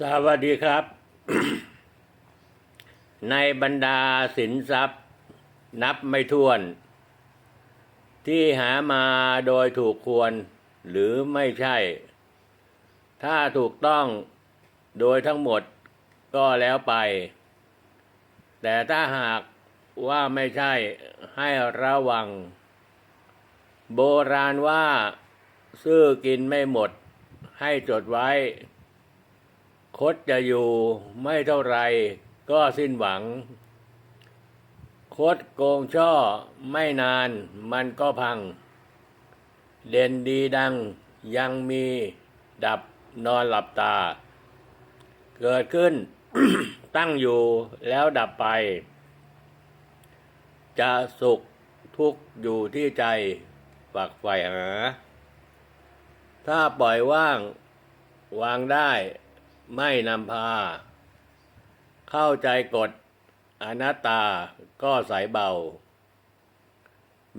สวัสดีครับ ในบรรดาสินทรัพย์ นับไม่ถ้วน ที่หามาโดยถูกควร หรือไม่ใช่ ถ้าถูกต้องโดยทั้งหมดก็แล้วไป แต่ถ้าหากว่าไม่ใช่ให้ระวัง โบราณว่า ซื้อกินไม่หมดให้จดไว้ คดจะอยู่ไม่เท่าไรก็สิ้นหวัง คดโกงช่อไม่นานมันก็พัง เด่นดีดังยังมีดับนอนหลับตา เกิดขึ้นตั้งอยู่แล้วดับไป จะสุขทุกข์อยู่ที่ใจฝักใฝ่หา ถ้าปล่อยว่าง วางได้ ไม่นำพา เข้าใจกฎอนัตตาก็ใสเบา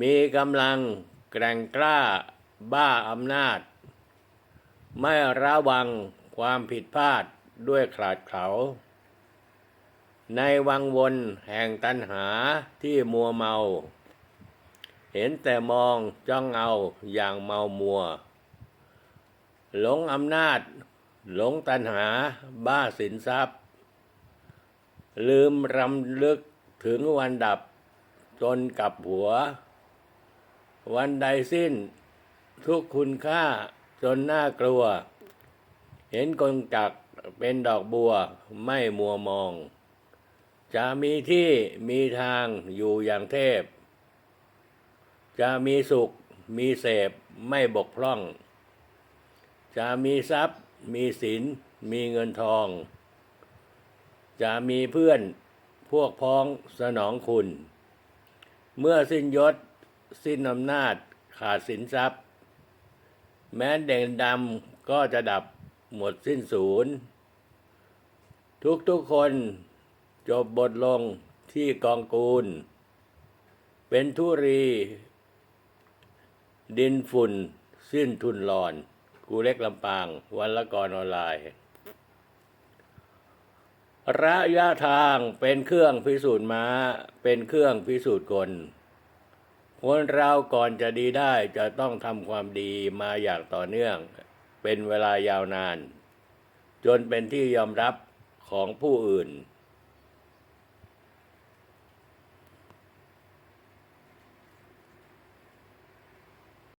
มีกำลังแกร่งกล้าบ้าอำนาจ ไม่ระวังความผิดพลาดด้วยขาดเขา ในวังวนแห่งตัณหาที่มัวเมา เห็นแต่มองจ้องเอาอย่างเมามัว หลงอำนาจ หลงตัณหาบ้าสินทรัพย์ ลืมรำลึกถึงวันดับจนกับหัว วันใดสิ้นทุกคุณค่าจนน่ากลัว เห็นกงจักรเป็นดอกบัวไม่มัวมอง จะมีที่มีทางอยู่อย่างเทพ จะมีสุขมีเสพไม่บกพร่อง จะมีทรัพย์ มีสินมีเงินทอง จะมีเพื่อนพวกพ้องสนองคุณ เมื่อสิ้นยศ สิ้นอำนาจขาดสินทรัพย์ แม้เด่นดำก็จะดับหมดสิ้นศูนย์ ทุกๆคนจบบทลงที่กองกูล เป็นทุรี ดินฝุ่นสิ้นทุนหลอน กูเล็กลำปาง วันละกรออนไลน์ ระยะทางเป็นเครื่องพิสูจน์ม้า เป็นเครื่องพิสูจน์คนคนเราก่อนจะดีได้จะต้องทำความดีมาอย่างต่อเนื่อง เป็นเวลายาวนาน จนเป็นที่ยอมรับของผู้อื่น